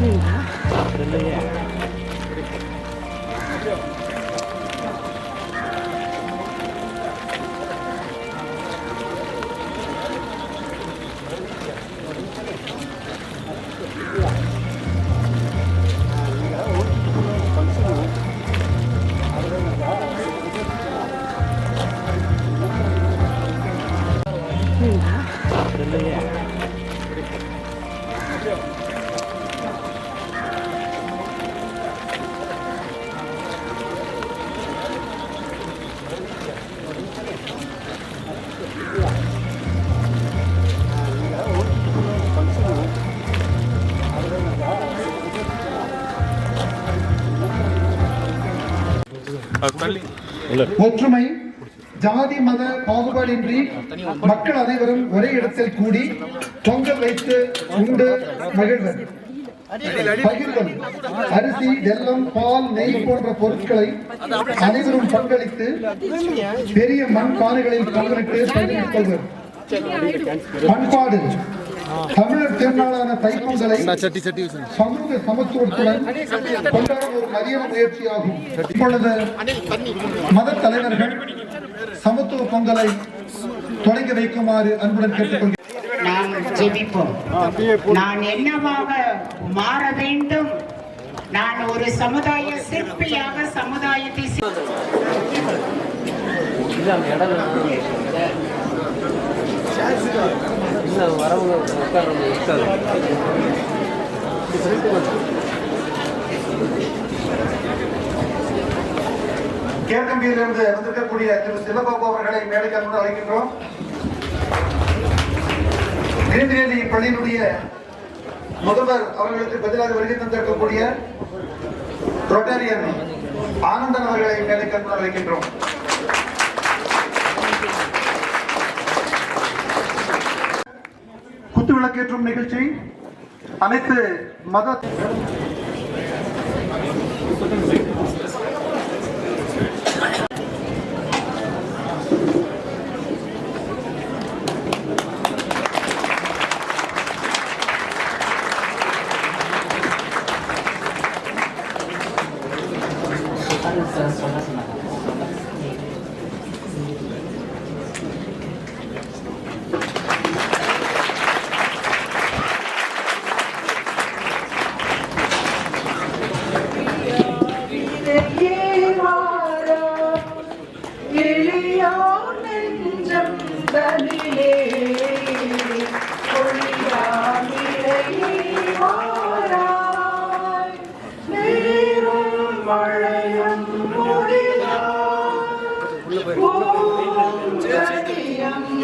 Mình hả? ஒற்றுமை ஜாதி மத பாகுபாடின்றி மக்கள் அனைவரும் ஒரே இடத்தில் கூடி பொங்கல் வைத்து உண்டு மகிழ்வர். பகிர்தல் அரிசி வெல்லம் பால் நெய் போன்ற பொருட்களை அனைவரும் பங்களித்து பெரிய மண் பானைகளில் பங்களிட்டு பகிர்ந்து கொள்வர். பண்பாடு தமிழர் திருநாளான தைப்பொங்கலை சட்டி சட்டி சமூக சமத்துவத்துடன் கொண்டாடும் ஒரு மதிய முயற்சியாகும். இப்பொழுது மத தலைவர்கள் சமத்துவ பொங்கலை தொடங்கி வைக்குமாறு அன்புடன் கேட்டுக்கொள்கிறேன். நாம் ஜெபிப்போம். நான் என்னவாக மாற வேண்டும்? நான் ஒரு சமுதாய சிற்பியாக சமுதாயத்தை சி- கேட்கம்பியிலிருந்து வந்திருக்கக்கூடிய திரு சிவபாபு அவர்களை மேடைக்கு அன்புடன் அழைக்கின்றோம். கிரிந்திரேலி பள்ளியினுடைய முதல்வர் அவர்களுக்கு பதிலாக வருகை தந்திருக்கக்கூடிய ரொட்டேரியன் ஆனந்தன் அவர்களை மேடைக்கு அன்புடன் அழைக்கின்றோம். குத்துவிளக்கேற்றும் நிகழ்ச்சி. அனைத்து மத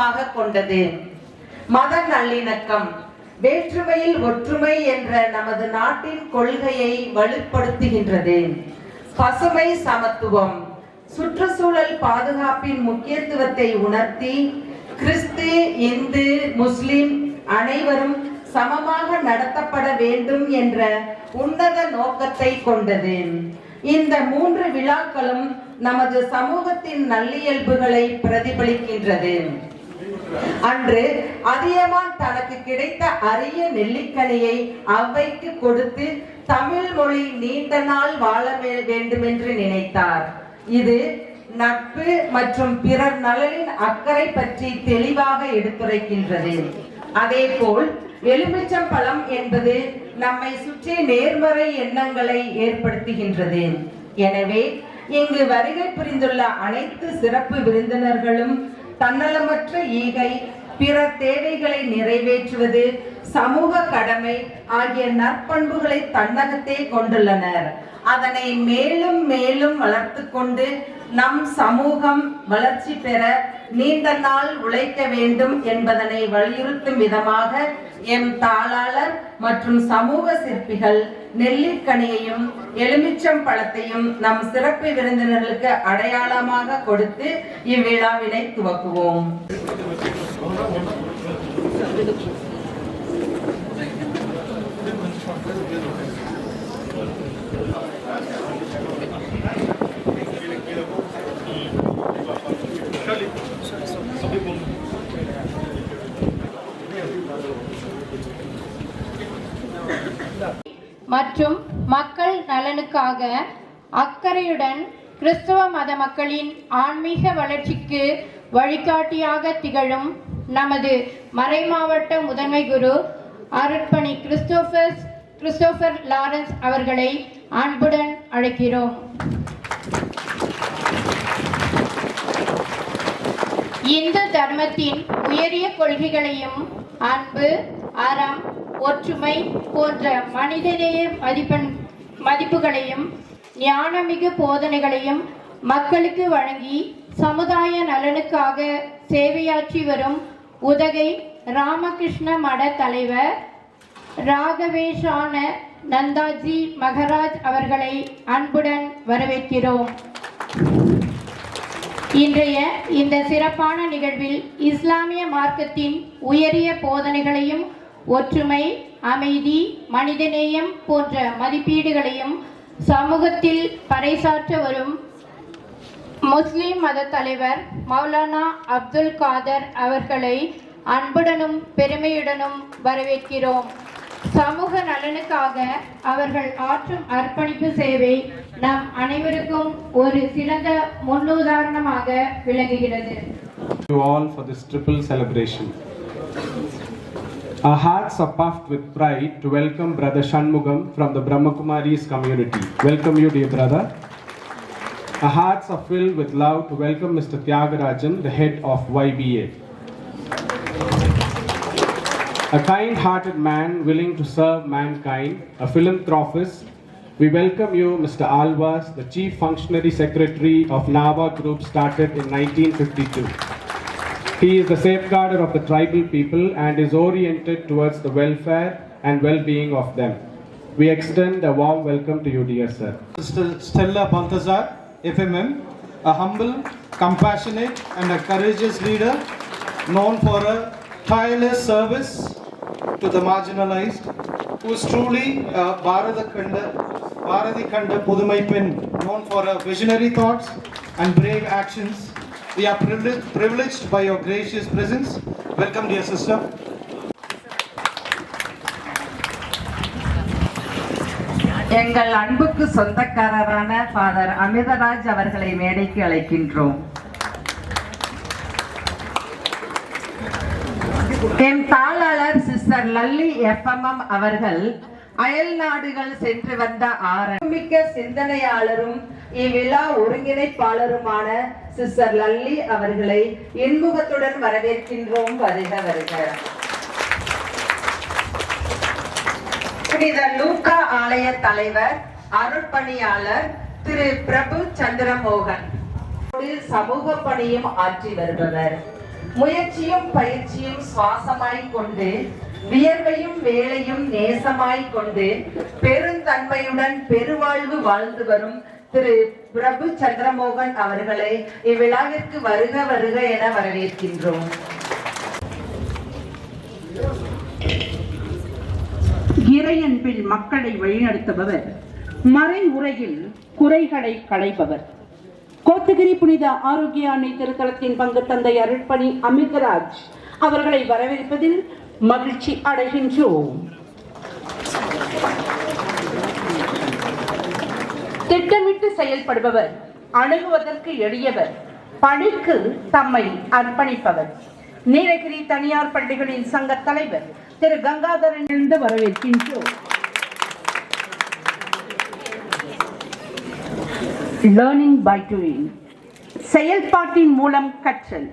நோக்கமாக கொண்டது. மத நல்லிணக்கம் வேற்றுமையில் ஒற்றுமை என்ற நமது நாட்டின் கொள்கையை வலுப்படுத்துகின்றது. பசுமை சமத்துவம் சுற்றுச்சூழல் பாதுகாப்பின் முக்கியத்துவத்தை உணர்த்தி கிறிஸ்து இந்து முஸ்லிம் அனைவரும் சமமாக நடத்தப்பட வேண்டும் என்ற உன்னத நோக்கத்தை கொண்டது. இந்த மூன்று விழாக்களும் நமது சமூகத்தின் நல்லியல்புகளை பிரதிபலிக்கின்றது. அன்று அதியமான் தனக்கு கிடைத்த அரிய நெல்லிக்கனியை அவ்வைக்கு கொடுத்து தமிழ் மொழி நீண்ட நாள் வாழ வே- வேண்டுமென்று நினைத்தார். இது நட்பு மற்றும் பிறர் நலனின் அக்கறை பற்றி தெளிவாக எடுத்துரைக்கின்றது. அதே போல் எலுமிச்சம் பழம் என்பது நம்மை சுற்றி நேர்மறை எண்ணங்களை ஏற்படுத்துகின்றது. எனவே இங்கு வருகை புரிந்துள்ள அனைத்து சிறப்பு விருந்தினர்களும் தன்னலமற்ற ஈகை பிற தேவைகளை நிறைவேற்றுவது சமூக கடமை ஆகிய நற்பண்புகளை தன்னகத்தே கொண்டுள்ளனர். அதனை மேலும் மேலும் வளர்த்து கொண்டு நம் சமூகம் வளர்ச்சி பெற நீண்ட நாள் உழைக்க வேண்டும் என்பதனை வலியுறுத்தும் விதமாக எம் தாளாளர் மற்றும் சமூக சிற்பிகள் நெல்லிக்கனியையும் எலுமிச்சம் பழத்தையும் நம் சிறப்பு விருந்தினர்களுக்கு அடையாளமாக கொடுத்து இவ்விழாவினை துவக்குவோம். மற்றும் மக்கள் நலனுக்காக அக்கறையுடன் கிறிஸ்தவ மத மக்களின் ஆன்மீக வளர்ச்சிக்கு வழிகாட்டியாக திகழும் நமது மறைமாவட்ட முதன்மை குரு அருட்பணி கிறிஸ்டோபர்ஸ் கிறிஸ்டோபர் லாரன்ஸ் அவர்களை அன்புடன் அழைக்கிறோம். இந்து தர்மத்தின் உயரிய கொள்கைகளையும் அன்பு அறம் ஒற்றுமை போன்ற மனிதநேய மதிப்பெண் மதிப்புகளையும் ஞானமிகு போதனைகளையும் மக்களுக்கு வழங்கி சமுதாய நலனுக்காக சேவையாற்றி வரும் உதகை ராமகிருஷ்ண மட தலைவர் ராகவேஷான நந்தாஜி மகராஜ் அவர்களை அன்புடன் வரவேற்கிறோம். இன்றைய இந்த சிறப்பான நிகழ்வில் இஸ்லாமிய மார்க்கத்தின் உயரிய போதனைகளையும் ஒற்றுமை அமைதி மனிதநேயம் போன்ற மதிப்பீடுகளையும் சமூகத்தில் பறைசாற்ற வரும் முஸ்லிம் மத தலைவர் மௌலானா அப்துல் காதர் அவர்களை அன்புடனும் பெருமையுடனும் வரவேற்கிறோம் சமூக நலனுக்காக அவர்கள் ஆற்றும் அர்ப்பணிப்பு சேவை நம் அனைவருக்கும் ஒரு சிறந்த முன்னுதாரணமாக விளங்குகிறது all for this triple celebration. Our hearts are puffed with pride to welcome Brother Shanmugam from the Brahmakumaris community. Welcome you, dear brother. Our hearts are filled with love to welcome Mr. Tyagarajan, the head of YBA. A kind hearted man willing to serve mankind, a philanthropist, we welcome you, Mr. Alvas, the Chief Functionary Secretary of Nava Group, started in 1952. He is the safeguarder of the tribal people and is oriented towards the welfare and well being of them. We extend a warm welcome to you, dear sir. Sister Stella Balthazar, FMM, a humble, compassionate, and a courageous leader known for her tireless service to the marginalized, who is truly a Bharata Kanda Pudumai Pen, known for her visionary thoughts and brave actions. We are privileged, privileged by your gracious presence. Welcome, dear sister. எங்கள் அன்புக்கு சொந்தக்காரரான father Amritraj அவர்களை மேடைக்கு அழைக்கின்றோம் என் தாளாளர் sister Lalli FMM அவர்கள் அயல் நாடுகள் சென்று வந்த ஆரம்பிக்க சிந்தனையாளரும் இவ்விழா ஒருங்கிணைப்பாளருமான சிஸ்டர் லல்லி அவர்களை இன்முகத்துடன் வரவேற்கின்றோம். வருக வருக. புனித லூக்கா ஆலய தலைவர் அருட்பணியாளர் திரு பிரபு சந்திரமோகன். சமூக பணியும் ஆற்றி வருபவர். முயற்சியும் பயிற்சியும் சுவாசமாய் கொண்டு வியர்வையும் வேலையும் நேசமாய் கொண்டு பெருந்தன்மையுடன் பெருவாழ்வு வாழ்ந்து வரும் திரு பிரபு சந்திரமோகன் அவர்களை இவ்விழாவிற்கு வருக வருக என வரவேற்கின்றோம். இறையன்பில் மக்களை வழிநடத்துபவர் மறை உரையில் குறைகளை களைபவர். கோத்தகிரி புனித ஆரோக்கிய அன்னை திருத்தலத்தின் பங்கு தந்தை அருட்பணி அமிர்தராஜ் அவர்களை வரவேற்பதில் மகிழ்ச்சி அடைகின்றோம். திட்டமிட்டு செயல்படுபவர் அணுகுவதற்கு எளியவர் பணிக்கு தம்மை அர்ப்பணிப்பவர். நீலகிரி தனியார் பள்ளிகளின் சங்க தலைவர் திரு கங்காதரனிலிருந்து வரவேற்கின்றோம். லேர்னிங் பை டூயிங் செயல்பாட்டின் மூலம் கற்றல்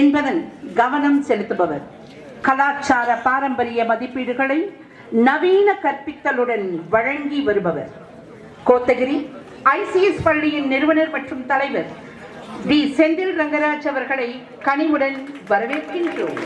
என்பதன் கவனம் செலுத்துபவர். கலாச்சார பாரம்பரிய மதிப்பீடுகளை நவீன கற்பித்தலுடன் வழங்கி வருபவர். கோத்தகிரி ஐசிஎஸ் பள்ளியின் நிறுவனர் மற்றும் தலைவர் டி செந்தில் ரங்கராஜ் அவர்களை கனிவுடன் வரவேற்கின்றோம்.